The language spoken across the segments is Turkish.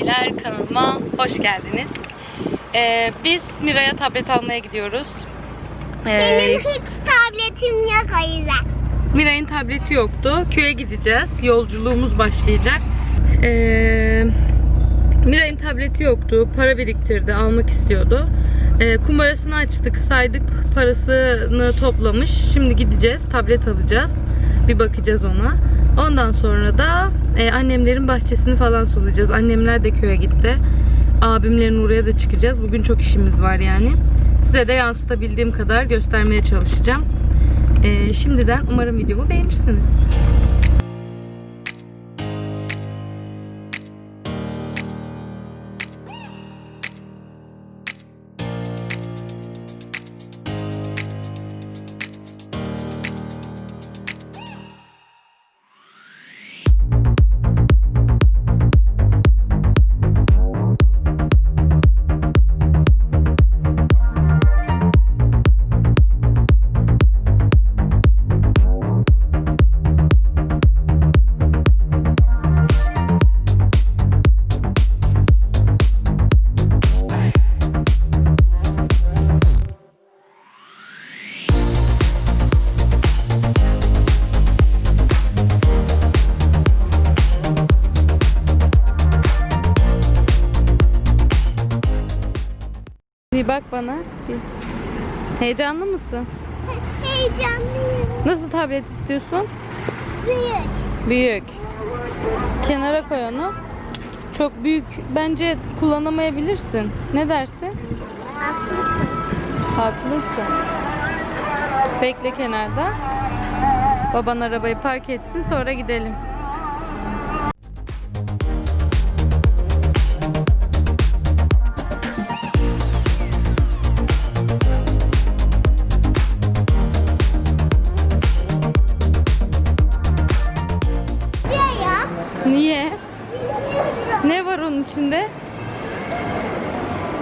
beyler kanalıma hoş geldiniz. Ee, biz Mira'ya tablet almaya gidiyoruz. Ee, Benim hiç tabletim yok o yüzden. Miray'ın tableti yoktu. Köye gideceğiz. Yolculuğumuz başlayacak. Ee, Miray'ın tableti yoktu. Para biriktirdi. Almak istiyordu. Ee, kumbarasını açtık. Saydık. Parasını toplamış. Şimdi gideceğiz. Tablet alacağız. Bir bakacağız ona. Ondan sonra da e, annemlerin bahçesini falan sulayacağız. Annemler de köye gitti. Abimlerin oraya da çıkacağız. Bugün çok işimiz var yani. Size de yansıtabildiğim kadar göstermeye çalışacağım. Ee, şimdiden umarım videomu beğenirsiniz. Bir bak bana. Bir. Heyecanlı mısın? Heyecanlıyım. Nasıl tablet istiyorsun? Büyük. Büyük. Kenara koy onu. Çok büyük bence kullanamayabilirsin. Ne dersin? Haklısın. Haklısın. Bekle kenarda. Baban arabayı park etsin sonra gidelim.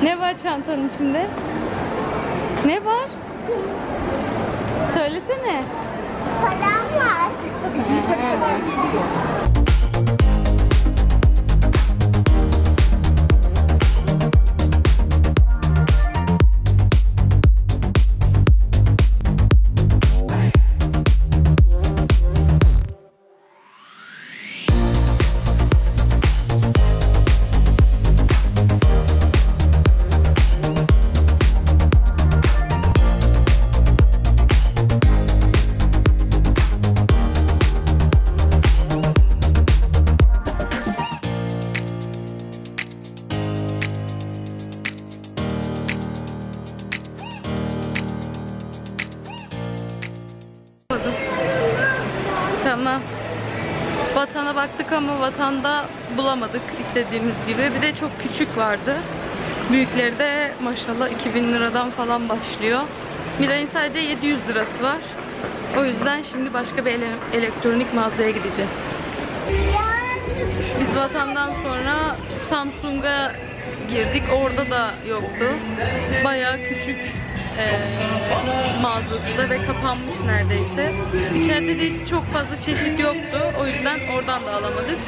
Ne var çantanın içinde? Ne var? Söylesene. Param var. Vatana baktık ama vatanda bulamadık istediğimiz gibi. Bir de çok küçük vardı. Büyükleri de maşallah 2000 liradan falan başlıyor. Miray'ın sadece 700 lirası var. O yüzden şimdi başka bir ele- elektronik mağazaya gideceğiz. Biz vatandan sonra Samsung'a girdik. Orada da yoktu. Bayağı küçük eee mağazası da ve kapanmış neredeyse. İçeride de çok fazla çeşit yoktu. O yüzden oradan da alamadık.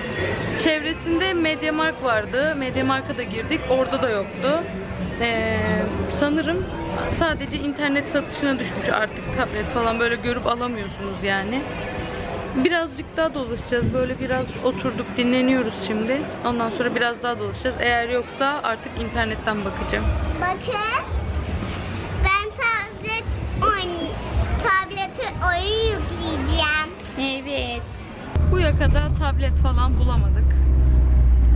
Çevresinde Mediamarkt vardı. Mediamarkt'a da girdik. Orada da yoktu. Eee, sanırım sadece internet satışına düşmüş artık tablet falan böyle görüp alamıyorsunuz yani. Birazcık daha dolaşacağız. Böyle biraz oturduk, dinleniyoruz şimdi. Ondan sonra biraz daha dolaşacağız. Eğer yoksa artık internetten bakacağım. Bakın. Bu yakada tablet falan bulamadık.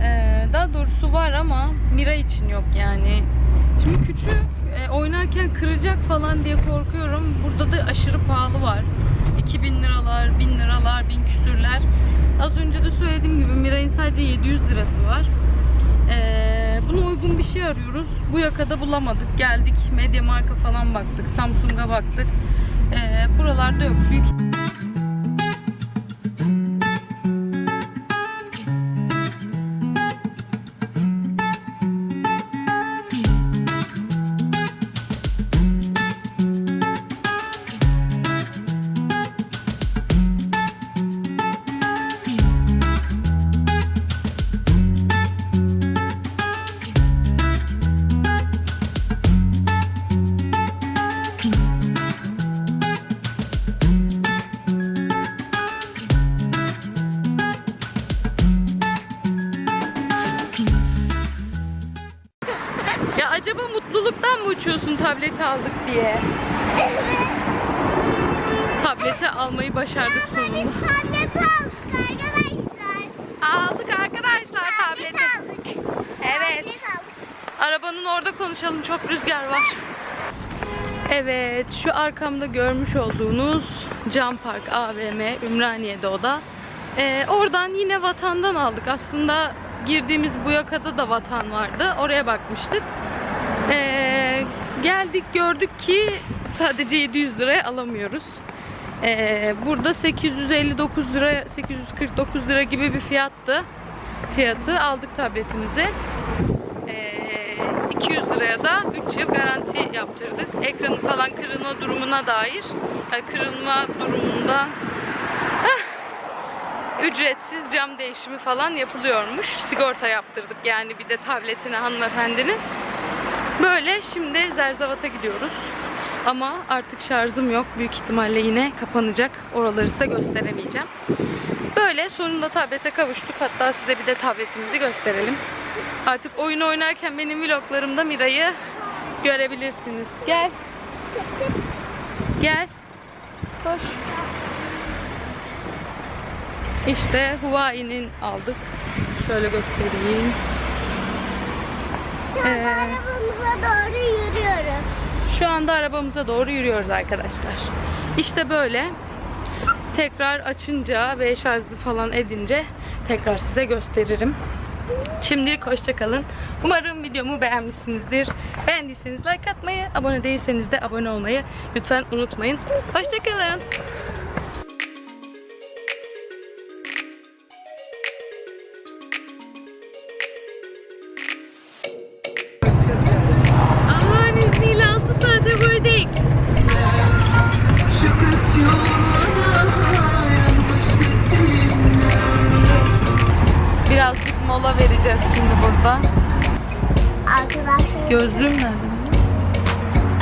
Ee, daha doğrusu var ama Mira için yok yani. Şimdi küçük e, oynarken kıracak falan diye korkuyorum. Burada da aşırı pahalı var. 2000 liralar, 1000 liralar, 1000 küsürler. Az önce de söylediğim gibi Mira'nın sadece 700 lirası var. Ee, buna uygun bir şey arıyoruz. Bu yakada bulamadık. Geldik Mediamarkt'a falan baktık. Samsung'a baktık. Ee, buralarda yok. Büyük Acaba mutluluktan mı uçuyorsun tableti aldık diye? Evet. Tableti almayı başardık Biz sonunda. tablet aldık arkadaşlar. Aldık arkadaşlar tableti. aldık. Evet. Tablet aldık. Arabanın orada konuşalım. Çok rüzgar var. Evet, şu arkamda görmüş olduğunuz Cam Park AVM Ümraniye'de o da. Ee, oradan yine vatandan aldık. Aslında girdiğimiz bu yakada da vatan vardı. Oraya bakmıştık. Ee, geldik gördük ki sadece 700 liraya alamıyoruz. Ee, burada 859 lira, 849 lira gibi bir fiyattı. Fiyatı aldık tabletimizi. Ee, 200 liraya da 3 yıl garanti yaptırdık. Ekranı falan kırılma durumuna dair, yani kırılma durumunda ah, ücretsiz cam değişimi falan yapılıyormuş. Sigorta yaptırdık yani bir de tabletine hanımefendinin. Böyle şimdi Zerzavat'a gidiyoruz. Ama artık şarjım yok. Büyük ihtimalle yine kapanacak. Oraları size gösteremeyeceğim. Böyle sonunda tablete kavuştuk. Hatta size bir de tabletimizi gösterelim. Artık oyun oynarken benim vloglarımda Mira'yı görebilirsiniz. Gel. Gel. Koş. İşte Huawei'nin aldık. Şöyle göstereyim. Şu an Ee, arabamıza doğru yürüyoruz. Şu anda arabamıza doğru yürüyoruz arkadaşlar. İşte böyle. Tekrar açınca ve şarjı falan edince tekrar size gösteririm. Şimdilik hoşça kalın. Umarım videomu beğenmişsinizdir. Beğendiyseniz like atmayı, abone değilseniz de abone olmayı lütfen unutmayın. Hoşça mola vereceğiz şimdi burada. Arkadaşlar. Gözlüğüm nerede?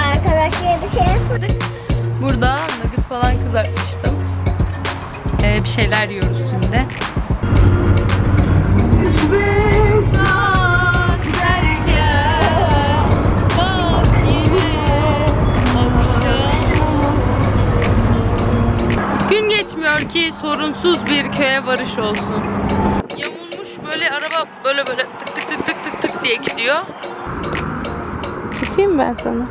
Arkadaşlar bir şey sor- Burada nugget falan kızartmıştım. Ee, bir şeyler yiyoruz şimdi. Gün geçmiyor ki sorunsuz bir köye varış olsun. Böyle böyle tık tık tık tık tık diye gidiyor. Tutayım ben sana.